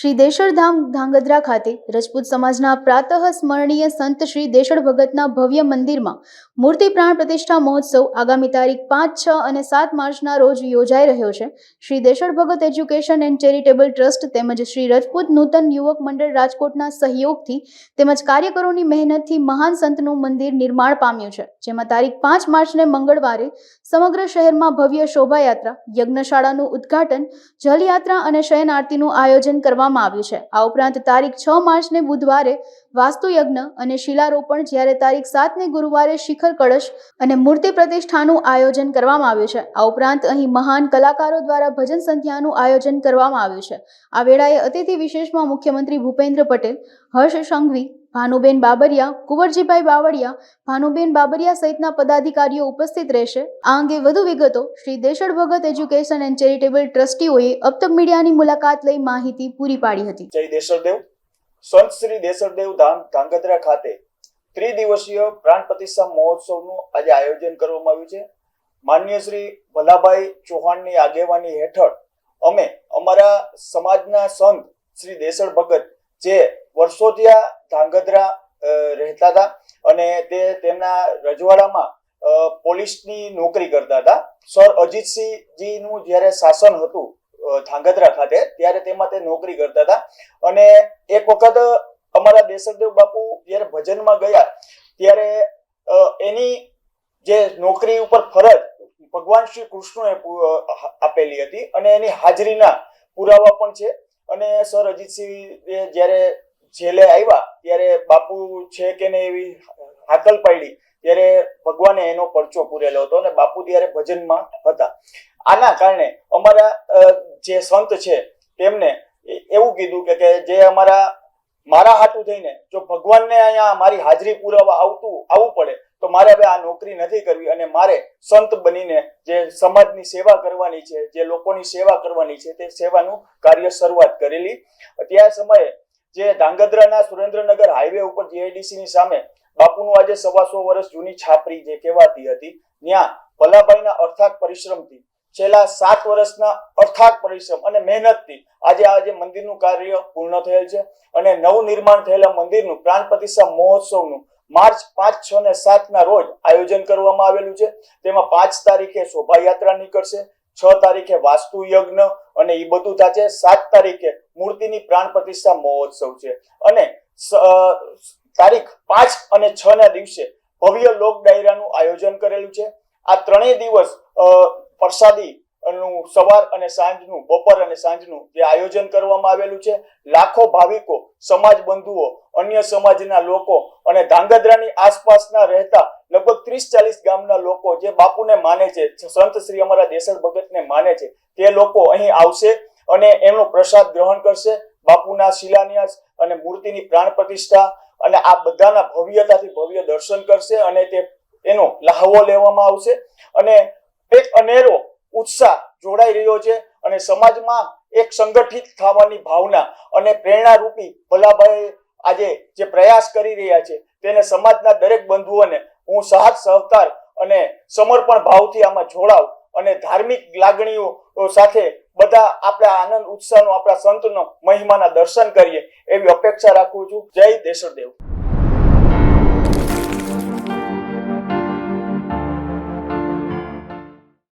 શ્રી દેશળધામ ધાંગધ્રા ખાતે રજપૂત સમાજના પ્રાતઃ સ્મરણીય સંત શ્રી દેશળ ભગતના ભવ્ય મંદિરમાં મૂર્તિ પ્રાણ પ્રતિષ્ઠા મહોત્સવ આગામી તારીખ પાંચ, છ અને સાત માર્ચના રોજ યોજાઈ રહ્યો છે. Shri Deshal Bhagat education and charitable trust તેમજ શ્રી રજપૂત નૂતન યુવક મંડળ રાજકોટના સહયોગથી તેમજ કાર્યકરોની મહેનતથી મહાન સંતનું મંદિર નિર્માણ પામ્યું છે. જેમાં તારીખ પાંચ માર્ચને મંગળવારે સમગ્ર શહેરમાં ભવ્ય શોભાયાત્રા, યજ્ઞશાળાનું ઉદ્ઘાટન, જલયાત્રા અને શયન આરતીનું આયોજન કરવામાં આવ્યું છે. આ ઉપરાંત તારીખ છ માર્ચને બુધવારે વાસ્તુ યજ્ઞ અને શિલારોપણ જ્યારે તારીખ સાતને ગુરુવારે શિખર કળશ અને મૂર્તિ પ્રતિષ્ઠાનું આયોજન કરવામાં આવ્યું છે, આ ઉપરાંત અહીં મહાન કલાકારો દ્વારા ભજન સંધ્યાનું આયોજન કરવામાં આવ્યું છે. આ વેળાએ અતિથિ વિશેષમાં મુખ્યમંત્રી ભૂપેન્દ્ર પટેલ, હર્ષ સંઘવી, ભાનુબેન બાબરિયા, કુંવરજીભાઈ બાવળિયા, ભાનુબેન બાબરિયા સહિતના પદાધિકારીઓ ઉપસ્થિત રહેશે. આ અંગે વધુ વિગતો Shri Deshal Bhagat education and charitable ટ્રસ્ટીઓએ Abtak મીડિયાની મુલાકાત લઈ માહિતી પૂરી પાડી હતી. જય દેશરદેવ સંત શ્રી દેસરદેવ ધામ ધાંગધ્રા ખાતે ત્રિદિવસીય પ્રાણ પ્રતિષ્ઠા મહોત્સવનું આજે આયોજન કરવામાં આવ્યું છે. માન્ય શ્રી ભલાભાઈ ચૌહાણની આગેવાની હેઠળ અમે અમારા સમાજના સંત શ્રી દેશળ ભગત જે વર્ષોથી આ ધાંગધ્રા રહેતા હતા અને તે તેમના રજવાડામાં પોલીસની નોકરી કરતા હતા. સર અજીતસિંહજીનું જ્યારે શાસન હતું ધાંગધ્રા ખાતે, ત્યારે તેમાં તે નોકરી કરતા હતા. અને એક વખત અમારા દેશરદેવ બાપુ જ્યારે ભજનમાં ગયા, ત્યારે એની જે નોકરી ઉપર ફરજ, ભગવાન શ્રી કૃષ્ણએ આપેલી હતી. અને એની હાજરીના પુરાવા પણ છે. અને સર અજીતસિંહ જ્યારે જેલે આવ્યા, ત્યારે બાપુ છે કે નહીં એવી હાકલ પાડી. ત્યારે ભગવાને એનો પરચો પૂરેલો હતો અને બાપુ ત્યારે ભજનમાં હતા. આના કારણે અમારા જે સંત છે તેમને એવું કીધું કે જે અમારા, મારા હાથું થઈને જો ભગવાનને અહીંયા મારી હાજરી પુરાવા આવતું, આવવું પડે, તો મારે હવે આ નોકરી નથી કરવી અને મારે સંત બનીને જે સમાજની સેવા કરવાની છે, જે લોકોની સેવા કરવાની છે, તે સેવાનું કાર્ય શરૂઆત કરેલી. ત્યાં સમયે જે ધાંગધ્રાના સુરેન્દ્રનગર હાઈવે ઉપર જીઆઈડીસી ની સામે બાપુનું આજે સવાસો વર્ષ જૂની છાપરી જે કહેવાતી હતી, ત્યાં ભલાભાઈના અર્થાત પરિશ્રમથી છેલ્લા સાત વર્ષના અર્થાત પરિશ્રમ અને મહેનતથી આજે આજે મંદિરનું કાર્ય પૂર્ણ થયેલ છે અને નવું નિર્માણ થયેલા મંદિરનું પ્રાણ પ્રતિષ્ઠા મહોત્સવનું માર્ચ પાંચ, છ ને સાત ના રોજ આયોજન કરવામાં આવેલું છે. તેમાં પાંચ તારીખે શોભાયાત્રા નીકળશે, છ તારીખે વાસ્તુ યજ્ઞ અને એ બધું થશે, સાત તારીખે મૂર્તિની પ્રાણ પ્રતિષ્ઠા મહોત્સવ છે. અને તારીખ પાંચ અને છ ના દિવસે ભવ્ય લોક ડાયરાનું આયોજન કરેલું છે. આ ત્રણેય દિવસ પ્રસાદી નું સવાર અને સાંજનું, બપોર અને સાંજનું જે આયોજન કરવામાં આવેલું છે. લાખો ભાવિકો, સમાજ બંધુઓ, અન્ય સમાજના લોકો અને ધાંગધ્રાની આસપાસના રહેતા લગભગ ત્રીસ ચાલીસ ગામના લોકો જે બાપુને માને છે, સંત શ્રી અમારા દેસર ભગતને માને છે, તે લોકો અહીં આવશે અને એમનો પ્રસાદ ગ્રહણ કરશે. બાપુના શિલાન્યાસ અને મૂર્તિની પ્રાણ પ્રતિષ્ઠા અને આ બધાના ભવ્યતાથી ભવ્ય દર્શન કરશે અને તે એનો લહાવો લેવામાં આવશે. અને એક અનેરો ઉત્સાહ જોડાઈ રહ્યો છે અને સમાજમાં એક સંગઠિત થવાની ભાવના અને પ્રેરણારૂપી ભલાભાઈ આજે જે પ્રયાસ કરી રહ્યા છે તેને સમાજના દરેક બંધુઓને હું સાથ, સહકાર અને સમર્પણ ભાવથી આમાં જોડાવ અને ધાર્મિક લાગણીઓ સાથે બધા આપણા આનંદ, ઉત્સાહનો, આપણા સંતનો મહિમાના દર્શન કરીએ. એવી અપેક્ષા રાખું છું. જય દેશરદેવ